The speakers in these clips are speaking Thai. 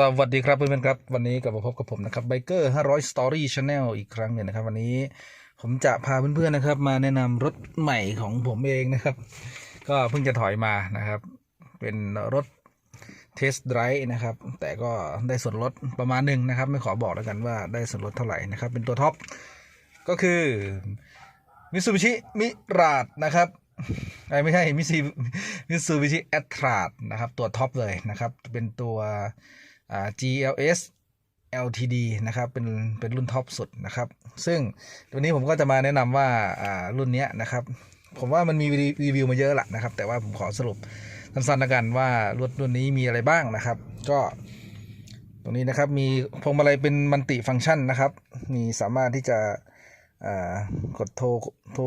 สวัสดีครับเพื่อนๆครับ วันนี้กลับมาพบกับผมนะครับไบเกอร์500 Story Channel อีกครั้งหนึ่งนะครับ วันนี้ผมจะพาเพื่อนๆนะครับ มาแนะนำรถใหม่ของผมเองนะครับ ก็เพิ่งจะถอยมานะครับ เป็นรถเทสไดรฟ์นะครับ แต่ก็ได้ส่วนลดประมาณหนึ่งนะครับ ไม่ขอบอกแล้วกันว่าได้ส่วนลดเท่าไหร่นะครับ เป็นตัวท็อปก็คือมิ t ซูบิชิมิราดนะครับไอไม่ใช่มิซิมิซูบิชิแอตราดนะครับ ตัวท็อปเลยนะครับ เป็นตัว GLS LTD นะครับเป็นเป็นรุ่นท็อปสุดนะครับ ซึ่งตัวนี้ผมก็จะมาแนะนำว่ารุ่นนี้นะครับ ผมว่ามันมีรีวิวมาเยอะแหละนะครับ แต่ว่าผมขอสรุปสั้นๆแล้วกันว่ารถรุ่นนี้มีอะไรบ้างนะครับ ก็ตรงนี้นะครับมีพวงมาลัยเป็นมัลติฟังก์ชันนะครับ มีสามารถที่จะกดโทรโทร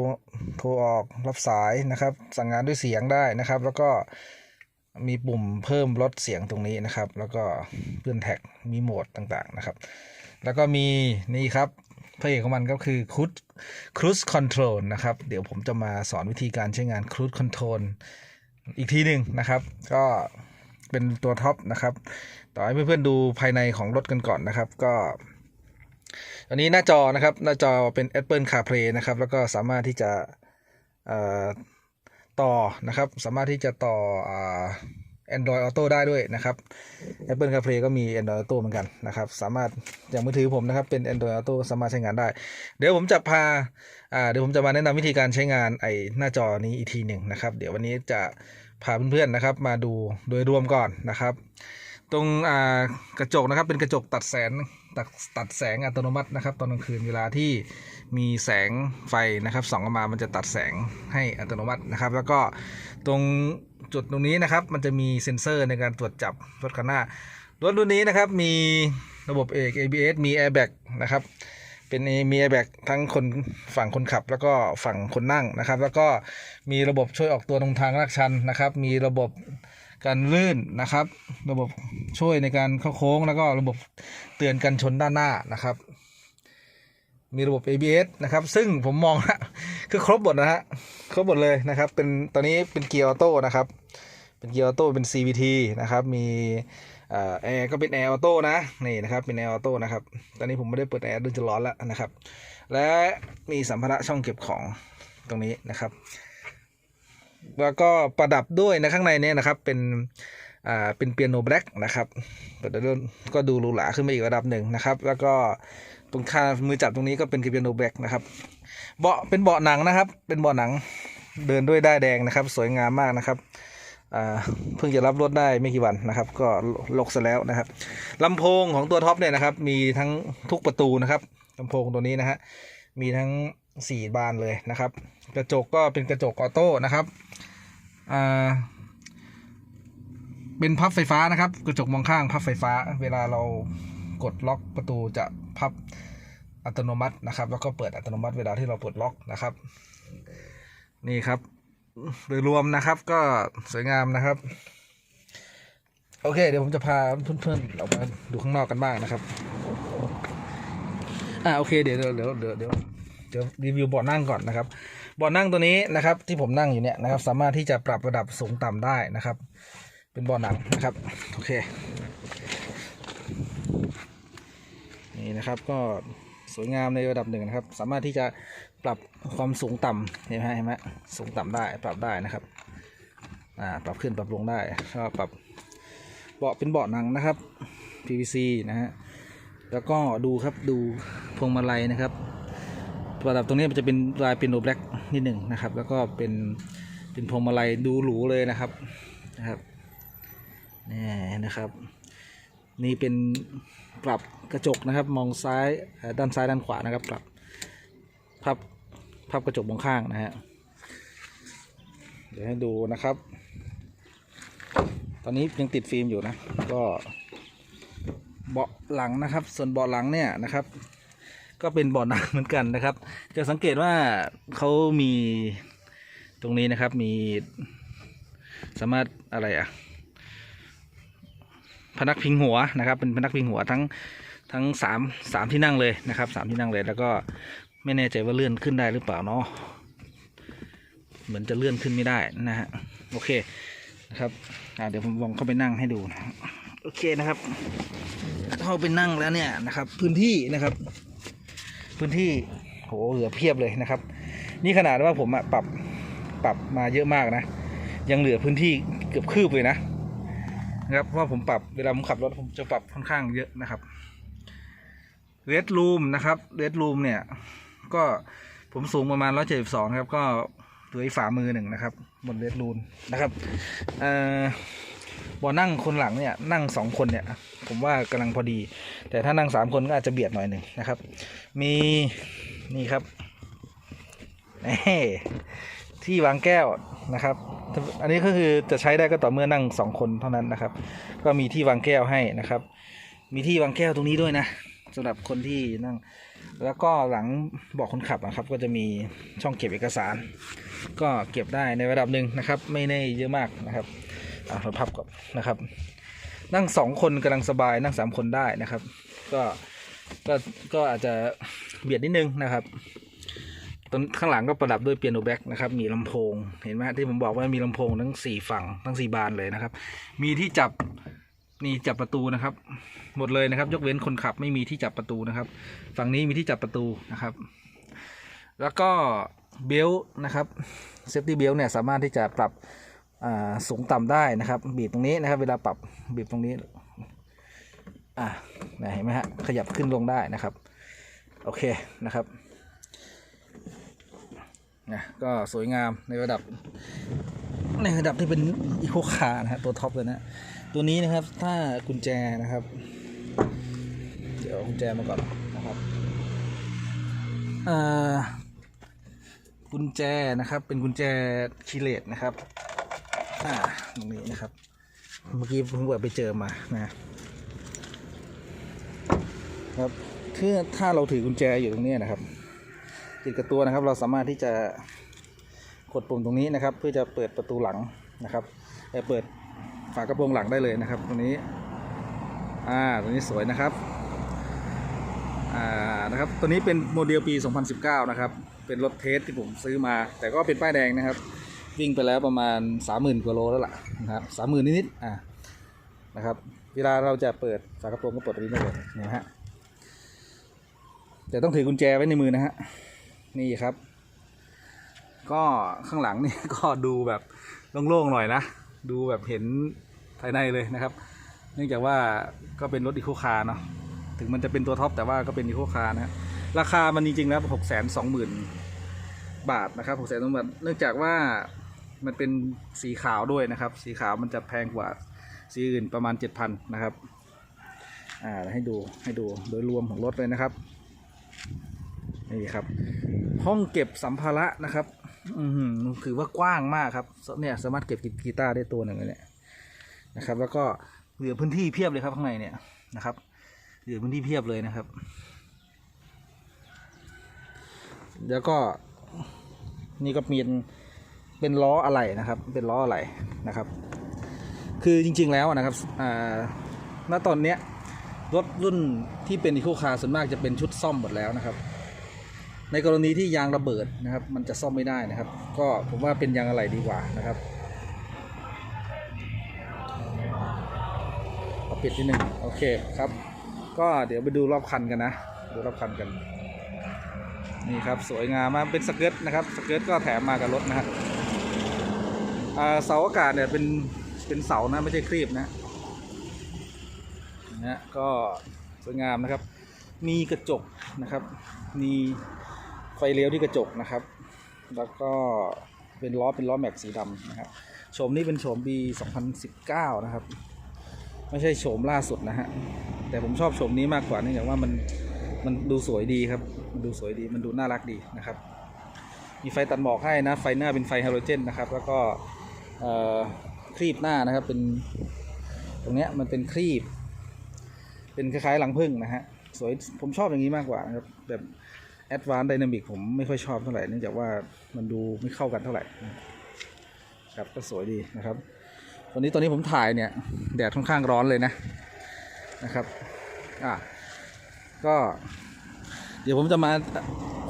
โทรออกรับสายนะครับ สั่งงานด้วยเสียงได้นะครับ แล้วก็ มีปุ่มเพิ่มลดเสียงตรงนี้นะครับ แล้วก็เพื่อนแท็กมีโหมดต่างๆนะครับ แล้วก็มีนี่ครับพระเอกของมันก็คือ Cruise Cruise Control นะครับ เดี๋ยวผมจะมาสอนวิธีการใช้งาน Cruise Control อีกทีหนึ่งนะครับ ก็เป็นตัวท็อปนะครับ ต่อให้เพื่อนๆดูภายในของรถกันก่อนนะครับ ก็อันนี้หน้าจอนะครับ หน้าจอเป็น Apple CarPlay นะครับ แล้วก็สามารถที่จะ ต่อนะครับ สามารถที่จะต่ออ่า Android Auto ได้ด้วยนะครับ Apple CarPlay ก็มี Android Auto เหมือนกันนะครับ สามารถอย่างมือถือผมนะครับ เป็น Android Auto สามารถใช้งานได้ เดี๋ยวผมจะพาอ่าเดี๋ยวผมจะมาแนะนำวิธีการใช้งานไอ้หน้าจอนี้อีกทีหนึ่งนะครับ เดี๋ยววันนี้จะพาเพื่อนๆนะครับ มาดูโดยรวมก่อนนะครับ ตรงอ่ากระจกนะครับเป็นกระจกตัดแสงตัดตัดแสงอัตโนมัตินะครับ ตอนกลางคืนเวลาที่มีแสงไฟนะครับส่องออกมามันจะตัดแสงให้อัตโนมัตินะครับ แล้วก็ตรงจุดตรงนี้นะครับ มันจะมีเซ็นเซอร์ในการตรวจจับรถคันหน้ารถรุ่นนี้นะครับมีระบบเอก ABS มี airbag นะครับเป็นมี airbag ทั้งคนฝั่งคนขับ แล้วก็ฝั่งคนนั่งนะครับ แล้วก็มีระบบช่วยออกตัวตรงทางลาดชันนะครับ มีระบบ การลื่นนะครับ ระบบช่วยในการเข้าโค้งแล้วก็ระบบเตือนกันชนด้านหน้านะครับ มีระบบ ABS นะครับ ซึ่งผมมองฮะคือครบหมดนะฮะครบหมดเลยนะครับ เป็นตอนนี้เป็นเกียร์ออโต้นะครับ เป็นเกียร์ออโต้เป็น CVT นะครับ มีแอร์ก็เป็นแอร์ออโต้นะนี่นะครับเป็นแอร์ออโต้นะครับตอนนี้ผมไม่ได้เปิดแอร์ดูจะร้อนแล้วนะครับ และมีสัมภาระช่องเก็บของตรงนี้นะครับ แล้วก็ประดับด้วยนะข้างในเนี่ยนะครับ เป็นอ่าเป็นเปียโนแบล็กนะครับก็ดูหรูหราขึ้นมาอีกระดับหนึ่งนะครับ แล้วก็ตรงข้างมือจับตรงนี้ก็เป็นเปียโนแบล็กนะครับเบาะเป็นเบาะหนังนะครับ เป็นเบาะหนังเดินด้วยได้ายแดงนะครับ สวยงามมากนะครับอ่าเพิ่งจะรับรถได้ไม่กี่วันนะครับ ก็ลกซะแล้วนะครับลำโพงของตัวท็อปเนี่ยนะครับ มีทั้งทุกประตูนะครับลำโพงตัวนี้นะฮะมีทั้งสี่บานเลยนะครับ กระจกก็เป็นกระจกออโต้นะครับ เป็นพับไฟฟ้านะครับ กระจกมองข้างพับไฟฟ้า เวลาเรากดล็อกประตูจะพับอัตโนมัตินะครับ แล้วก็เปิดอัตโนมัติเวลาที่เราปลดล็อกนะครับ นี่ครับโดยรวมนะครับก็สวยงามนะครับ โอเค เดี๋ยวผมจะพาเพื่อนๆออกมาดูข้างนอกกันบ้างนะครับอ่าโอเคเดี๋ยวเดี๋ยวเดี๋ยวเดี๋ยวเดี๋ยวรีวิวเบาะนั่งก่อนนะครับ บาะนั่งตัวนี้นะครับ ที่ผมนั่งอยู่เนี่ยนะครับ สามารถที่จะปรับระดับสูงต่ำได้นะครับ เป็นเบาะหนังนะครับโอเคนี่นะครับก็สวยงามในระดับหนึ่งนะครับ สามารถที่จะปรับความสูงต่ำเห็นไหมเห็นไหมสูงต่ำได้ปรับได้นะครับอ่าปรับขึ้นปรับลงได้ก็ปรับเบาะเป็นเบาะหนังนะครับ PVC นะฮะแล้วก็ดูครับดูพวงมาลัยนะครับ ระดับตรงนี้มันจะเป็นลายเป็นโนแบล็กนิดหนึ่งนะครับ แล้วก็เป็นเป็นพวงมาลัยดูหรูเลยนะครับนะครับนี่นะครับ นี่เป็นปรับกระจกนะครับ มองซ้ายด้านซ้ายด้านขวานะครับ ปรับพับพับกระจกมองข้างนะฮะเดี๋ยวให้ดูนะครับ ตอนนี้ยังติดฟิล์มอยู่นะ ก็เบาะหลังนะครับ ส่วนเบาะหลังเนี่ยนะครับ ก็เป็นบาะหนังเหมือนกันนะครับ จะสังเกตว่าเขามีตรงนี้นะครับมีสามารถอะไรอะพนักพิงหัวนะครับ เป็นพนักพิงหัวทั้งทั้งสามสามที่นั่งเลยนะครับสามที่นั่งเลยแล้วก็ไม่แน่ใจว่าเลื่อนขึ้นได้หรือเปล่าเนาะเหมือนจะเลื่อนขึ้นไม่ได้นะฮะโอเคนะครับเดี๋ยวผมลองเข้าไปนั่งให้ดูนะโอเคนะครับเข้าไปนั่งแล้วเนี่ยนะครับ พื้นที่นะครับ พื้นที่โหเหลือเพียบเลยนะครับ นี่ขนาดว่าผมปรับปรับมาเยอะมากนะ ยังเหลือพื้นที่เกือบคืบเลยนะนะครับเพราะว่าผมปรับเวลาผมขับรถผมจะปรับค่อนข้างเยอะนะครับเรดรูมนะครับเรดรูมเนี่ย ก็ผมสูงประมาณ 172 ครับ ก็เหลือฝ่ามือหนึ่งนะครับบนเรดรูมนะครับเอ่อ บอนั่งคนหลังเนี่ยนั่งสองคนเนี่ยผมว่ากำลังพอดี แต่ถ้านั่งสามคนก็อาจจะเบียดหน่อยหนึ่งนะครับ มีนี่ครับที่วางแก้วนะครับ อันนี้ก็คือจะใช้ได้ก็ต่อเมื่อนั่งสองคนเท่านั้นนะครับ ก็มีที่วางแก้วให้นะครับ มีที่วางแก้วตรงนี้ด้วยนะสำหรับคนที่นั่ง แล้วก็หลังเบอกคนขับนะครับ ก็จะมีช่องเก็บเอกสาร ก็เก็บได้ในระดับหนึ่งนะครับ ไม่ได้เยอะมากนะครับ อ่าพับก่อนนะครับ นั่งสองคนกำลังสบายนั่งสามคนได้นะครับ ก็ก็ก็อาจจะเบียดนิดนึงนะครับตรงข้างหลังก็ประดับด้วยเปียโนแบ็กนะครับ มีลำโพง เห็นไหมที่ผมบอกว่ามีลำโพงทั้งสี่ฝั่งทั้งสี่บานเลยนะครับ มีที่จับนี่จับประตูนะครับ หมดเลยนะครับ ยกเว้นคนขับไม่มีที่จับประตูนะครับ ฝั่งนี้มีที่จับประตูนะครับ แล้วก็เบลต์นะครับเซฟตี้เบลต์เนี่ยสามารถที่จะปรับ สูงต่ำได้นะครับ บีบตรงนี้นะครับเวลาปรับบีบตรงนี้อ่าเห็นไหมฮะขยับขึ้นลงได้นะครับ โอเคนะครับนะก็สวยงามในระดับ ในระดับที่เป็นอีโคคาร์นะฮะตัวท็อปเลยนะตัวนี้นะครับถ้ากุญแจนะครับ เดี๋ยวกุญแจมาก่อนนะครับอ่ากุญแจนะครับเป็นกุญแจคีเลตนะครับ อ่าตรงนี้นะครับ เมื่อกี้ผมไปเจอมานะครับคือถ้าเราถือกุญแจอยู่ตรงนี้นะครับติดกับตัวนะครับ เราสามารถที่จะกดปุ่มตรงนี้นะครับ เพื่อจะเปิดประตูหลังนะครับเอ่อเปิดฝากระโปรงหลังได้เลยนะครับ ตรงนี้อ่าตรงนี้สวยนะครับอ่านะครับตัวนี้เป็นโมเดลปี 2019 นะครับ เป็นรถเทสที่ผมซื้อมา แต่ก็เป็นป้ายแดงนะครับ วิ่งไปแล้วประมาณ 30,000กว่าโลแล้วล่ะนะครับสามหมื่นนิดๆอ่านะครับ เวลาเราจะเปิดฝากระโปรงก็เปิดตรงนี้ได้เลยนะฮะแต่ต้องถือกุญแจไว้ในมือนะฮะนี่ครับ ก็ข้างหลังนี่ก็ดูแบบโล่งๆหน่อยนะ ดูแบบเห็นภายในเลยนะครับ เนื่องจากว่าก็เป็นรถอีโคคาร์เนาะถึงมันจะเป็นตัวท็อปแต่ว่าก็เป็นอีโคคาร์นะฮะราคามันจริงๆแล้วหกแสนสองหมื่นบาทนะครับหกแสนสองหมื่นเนื่องจากว่า มันเป็นสีขาวด้วยนะครับ สีขาวมันจะแพงกว่าสีอื่นประมาณ 7,000นะครับอ่าให้ดูให้ดูโดยรวมของรถเลยนะครับนี่ครับ ห้องเก็บสัมภาระนะครับ อือหือถือว่ากว้างมากครับเนี่ยสามารถเก็บกีตาร์ได้ตัวหนึ่งเลยเนี่ยนะครับ แล้วก็เหลือพื้นที่เพียบเลยครับข้างในเนี่ยนะครับ เหลือพื้นที่เพียบเลยนะครับ แล้วก็นี่ก็มี เป็นล้ออะไรนะครับ เป็นล้ออะไรนะครับ คือจริงๆแล้วนะครับณตอนเนี้ยรถรุ่นที่เป็นอีโคคาร์ส่วนมากจะเป็นชุดซ่อมหมดแล้วนะครับ ในกรณีที่ยางระเบิดนะครับ มันจะซ่อมไม่ได้นะครับ ก็ผมว่าเป็นยางอะไรดีกว่านะครับเอาปิดนิดนึงโอเคครับ ก็เดี๋ยวไปดูรอบคันกันนะดูรอบคันกัน นี่ครับสวยงามมากเป็นสเกิร์ตนะครับสเกิร์ตก็แถมมากับรถนะฮะอ่า เสาอากาศเนี่ยเป็นเป็นเสานะไม่ใช่ครีบนะนะฮะก็สวยงามนะครับ มีกระจกนะครับ มีไฟเลี้ยวที่กระจกนะครับ แล้วก็เป็นล้อเป็นล้อแม็กสีดำนะครับโฉมนี้เป็นโฉมปี2019 นะครับ ไม่ใช่โฉมล่าสุดนะฮะแต่ผมชอบโฉมนี้มากกว่าเนื่องจากว่ามันมันดูสวยดีครับมันดูสวยดีมันดูน่ารักดีนะครับ มีไฟตัดหมอกให้นะ ไฟหน้าเป็นไฟฮาโลเจนนะครับ แล้วก็ ครีบหน้านะครับ เป็นตรงเนี้ยมันเป็นครีบ เป็นคล้ายๆหลังพึ่งนะฮะสวยผมชอบอย่างนี้มากกว่านะครับแบบแอดวานซ์ไดนามิกผมไม่ค่อยชอบเท่าไหร่เนื่องจากว่ามันดูไม่เข้ากันเท่าไหร่ครับก็สวยดีนะครับตอนนี้ตอนนี้ผมถ่ายเนี่ยแดดค่อนข้างร้อนเลยนะนะครับอะก็เดี๋ยวผมจะมา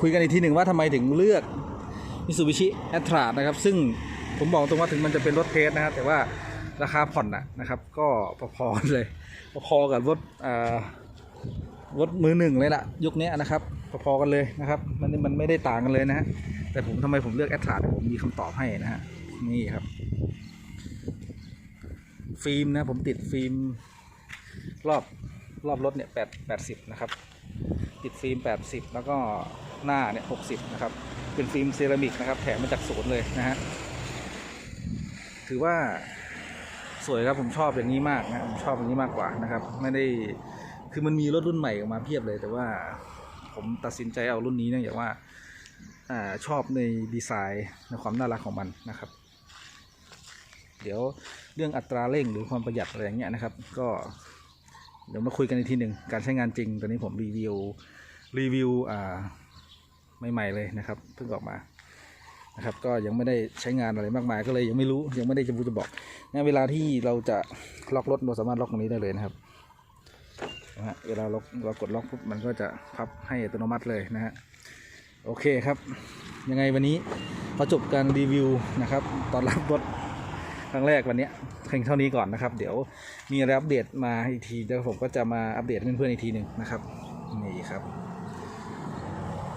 คุยกันอีกทีหนึ่งว่าทำไมถึงเลือกมิซูบิชิแอตรานะครับ ซึ่ง ผมบอกตรงว่าถึงมันจะเป็นรถเทสนะครับแต่ว่าราคาผ่อนนะนะครับ ก็พอๆเลยพอๆกับรถอ่ารถมือหนึ่งเลยล่ะยุคนี้นะครับพอๆกันเลยนะครับมันมันไม่ได้ต่างกันเลยนะฮะแต่ผมทำไมผมเลือกแอตลาผมมีคำตอบให้นะฮะนี่ครับ ฟิล์มนะผมติดฟิล์มรอบรอบรถเนี่ยแปดแปดสิบนะครับ ติดฟิล์มแปดสิบแล้วก็หน้าเนี่ยหกสิบนะครับ เป็นฟิล์มเซรามิกนะครับ แถมมาจากศูนย์เลยนะฮะ ถือว่าสวยครับผมชอบอย่างนี้มากนะผมชอบอย่างนี้มากกว่านะครับ ไม่ได้คือมันมีรถรุ่นใหม่ออกมาเพียบเลย แต่ว่าผมตัดสินใจเอารุ่นนี้เนื่องจากว่าอาชอบในดีไซน์ในความน่ารักของมันนะครับ เดี๋ยวเรื่องอัตราเร่งหรือความประหยัดอะไรอย่างเงี้ยนะครับ ก็เดี๋ยวมาคุยกันอีกทีหนึ่งการใช้งานจริงตอนนี้ผมรีวิวรีวิวอ่าใหม่ๆเลยนะครับเพิ่งออกมา นะครับก็ยังไม่ได้ใช้งานอะไรมากมายก็เลยยังไม่รู้ยังไม่ได้จะพูดจะบอกงั้นเวลาที่เราจะล็อกรถเราสามารถล็อกตรงนี้ได้เลยนะครับนะฮะเวลาเราเรากดล็อกปุ๊บมันก็จะพับให้อัตโนมัติเลยนะฮะโอเคครับ ยังไงวันนี้พอจบการรีวิวนะครับตอนรับรถครั้งแรกวันนี้เพียงเท่านี้ก่อนนะครับ เดี๋ยวมีอะไรอัปเดตมาอีกทีเดี๋ยวผมก็จะมาอัปเดตเพื่อนๆอีกทีหนึ่งนะครับนี่ครับ